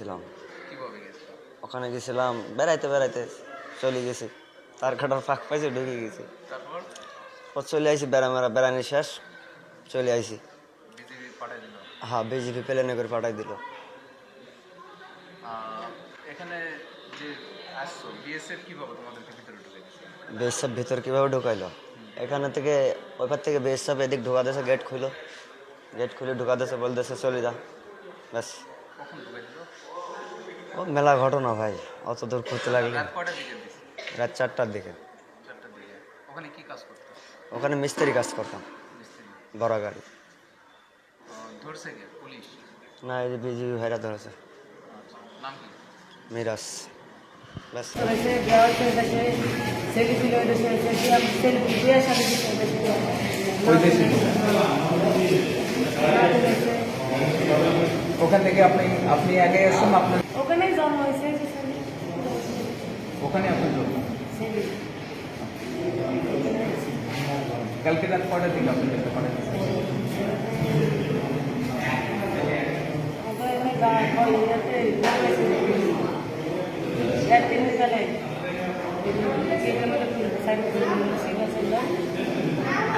গেছিলাম। ওখানে গেছিলাম বেড়াইতে বেড়াইতে চলে গেছি। তার কাটার ফাঁক পাইছে ঢুকে গেছি। তারপর? চলে আইছি বেড়া মেরা বেড়ানি শেষ চলে দিল? হ্যাঁ বিজেপি প্লেনে করে পাঠাই দিল। আহ, এখানে যে আসছো বিএসএফ কীভাবে তোমাদেরকে ভিতরে ভিতর কীভাবে ঢুকাইলো? এখানে থেকে ওইপার থেকে বেসব এদিক ঢুকা দিয়েছে গেট খুলো গেট খুলে ঢুকা দিয়েছে বলতেছে চলে যা। ব্যাস। ও মেলা ঘটনা ভাই অত দূর খুঁজতে লাগলে রাত চারটার দিকে। ওখানে কি কাজ করতো? ওখানে মিস্ত্রি কাজ করতাম বড় গাড়ি। ধরছে কে? পুলিশ? না এই যে বিজেপি ভাইরা ধরেছে। আচ্ছা নাম কি? মিরাজ। ওখান থেকে আপনি আপনি আগে আসুন আপনার ওখানেই জন্ম হয়েছে যে ছেলে ওখানে আপনি জন্ম ছেলে কালকে রাত কয়টার দিকে আপনি দেখতে পারেন।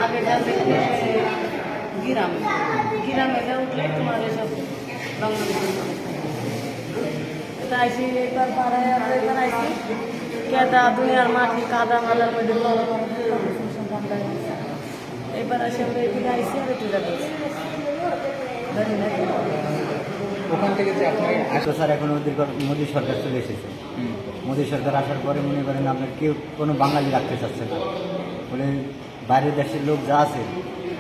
আগে গিরাম গিরামে উঠলে তোমার এসব রঙ পাড়ায় আছে এবার কেদা দুনিয়ার মাটি কাদা মাদার মধ্যে। এবার আসে আমরা এদিকে আইসি আর একটু যাব। ওখান থেকে যে আপনি তো স্যার এখন ওদের মোদী সরকার চলে এসেছে। মোদী সরকার আসার পরে মনে করেন আপনার কেউ কোনো বাঙালি রাখতে চাচ্ছে না। বলে বাইরের দেশের লোক যা আছে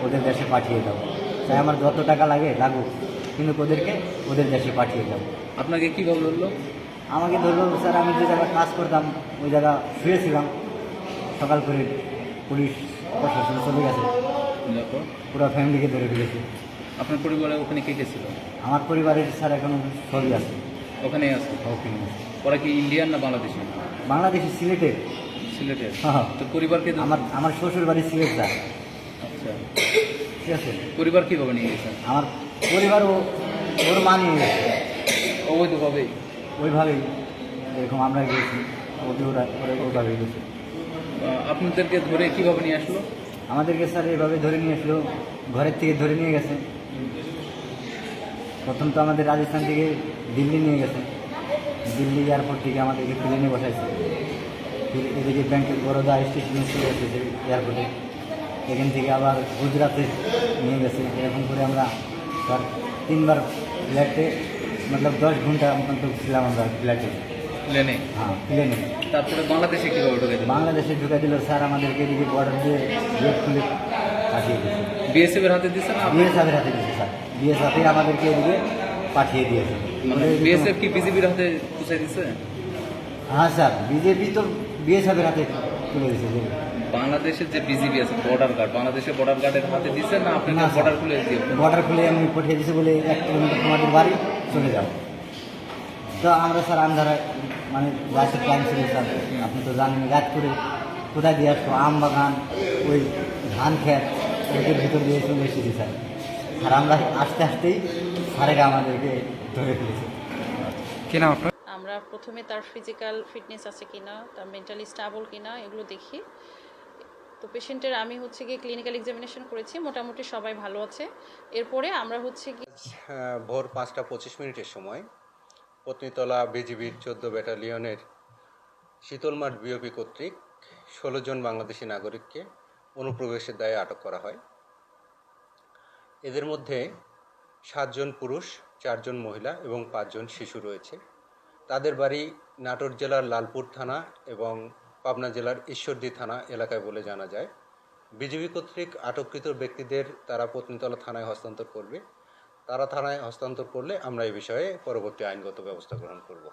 ওদের দেশে পাঠিয়ে দাও। তাই আমার যত টাকা লাগে লাগুক। কিন্তু ওদেরকে ওদের দেশে পাঠিয়ে দাও। আপনাকে কীভাবে বলল আমাকে ধরলো স্যার আমি যে জায়গায় কাজ করতাম ওই জায়গা শুয়েছিলাম। সকাল করে পুলিশ প্রশাসন চলে গেছে। পুরো ফ্যামিলিকে ধরে ফেলেছে। আপনার পরিবারে ওখানে কে কে ছিল? আমার পরিবারের স্যার এখন ছবি আছে। ওখানে আছে? ওখানে আছে। ওরা কি ইন্ডিয়ান না বাংলাদেশি? বাংলাদেশি সিলেটে। সিলেটে। হ্যাঁ। তো পরিবারকে আমার আমার শ্বশুর বাড়ি সিলেট স্যার। আচ্ছা। ঠিক আছে? পরিবার কীভাবে নিয়ে গেছেন আমার পরিবার ও ওর মা নিয়ে গেছে। অবৈধভাবেই ওইভাবেই এরকম আমরা গিয়েছি ওদের ওরা ওইভাবেই গেছে আপনাদেরকে ধরে কীভাবে নিয়ে আসলো? আমাদেরকে স্যার এইভাবে ধরে নিয়ে আসলো ঘরের থেকে ধরে নিয়ে গেছে। প্রথম তো আমাদের রাজস্থান থেকে দিল্লি নিয়ে গেছে। দিল্লি এয়ারপোর্ট থেকে আমাদেরকে প্লেনে বসাইছে। এদিকে ব্যাংকের বরোদা স্টেশনে চলে এসেছে এয়ারপোর্টে এখান থেকে আবার গুজরাতে নিয়ে গেছে। এরকম করে আমরা স্যার তিনবার ফ্ল্যাটে মতলব দশ ঘণ্টা মতো ছিলাম আমরা ফ্ল্যাটে প্লেনে হ্যাঁ প্লেনে তারপরে বাংলাদেশে কীভাবে ঢুকে দিল বাংলাদেশে ঢুকে দিল স্যার আমাদেরকে এদিকে বর্ডার দিয়ে গেট খুলে পাঠিয়ে দিয়েছে। বিএসএফ এর হাতে দিচ্ছে না? বিএসএফের হাতে দিয়েছে স্যার। বিএসএফে আমাদেরকে এদিকে পাঠিয়ে দিয়েছে। মানে বিএসএফ কি বিজেপির হাতে পুষে দিচ্ছে হ্যাঁ স্যার বিজেপি তো বিএসএফের হাতে তুলে দিয়েছে বাংলাদেশের যে বিজেপি আছে বর্ডার গার্ড বাংলাদেশের বর্ডার গার্ডের হাতে দিচ্ছে না আপনাকে না, স্যার। বর্ডার খুলে দিয়ে বর্ডার খুলে আমি পাঠিয়ে দিয়েছে বলে এক কিলোমিটার তোমাদের বাড়ি। চলে যাও। তো আমরা স্যার আন্ধারা মানে রাতের প্ল্যান ছিল স্যার আপনি তো জানেন রাত করে কোথায় দিয়ে আসব? আম বাগান ওই ধান খেত ওদের ভিতর দিয়ে চলে এসেছি স্যার। আর আমরা আস্তে আস্তেই স্যারেরা আমাদেরকে ধরে ফেলেছে। কি নাম আপনার? আমরা প্রথমে তার ফিজিক্যাল ফিটনেস আছে কিনা তার মেন্টালি স্টেবল কিনা এগুলো দেখি। তো পেশেন্টের আমি হচ্ছে গিয়ে ক্লিনিক্যাল এক্সামিনেশন করেছি মোটামুটি সবাই ভালো আছে। এরপরে আমরা হচ্ছে গিয়ে ভোর পাঁচটা পঁচিশ মিনিটের সময় পত্নীতলা বিজিবির চোদ্দ ব্যাটালিয়নের শীতলমাঠ বিওপি কর্তৃক ষোলো জন বাংলাদেশি নাগরিককে অনুপ্রবেশের দায়ে আটক করা হয়। এদের মধ্যে সাতজন পুরুষ চারজন মহিলা এবং পাঁচজন শিশু রয়েছে। তাদের বাড়ি নাটোর জেলার লালপুর থানা এবং পাবনা জেলার ঈশ্বরদী থানা এলাকায় বলে জানা যায়। বিজিবি কর্তৃক আটককৃত ব্যক্তিদের তারা পত্নীতলা থানায় হস্তান্তর করবে। তারা থানায় হস্তান্তর করলে আমরা এ বিষয়ে পরবর্তী আইনগত ব্যবস্থা গ্রহণ করব।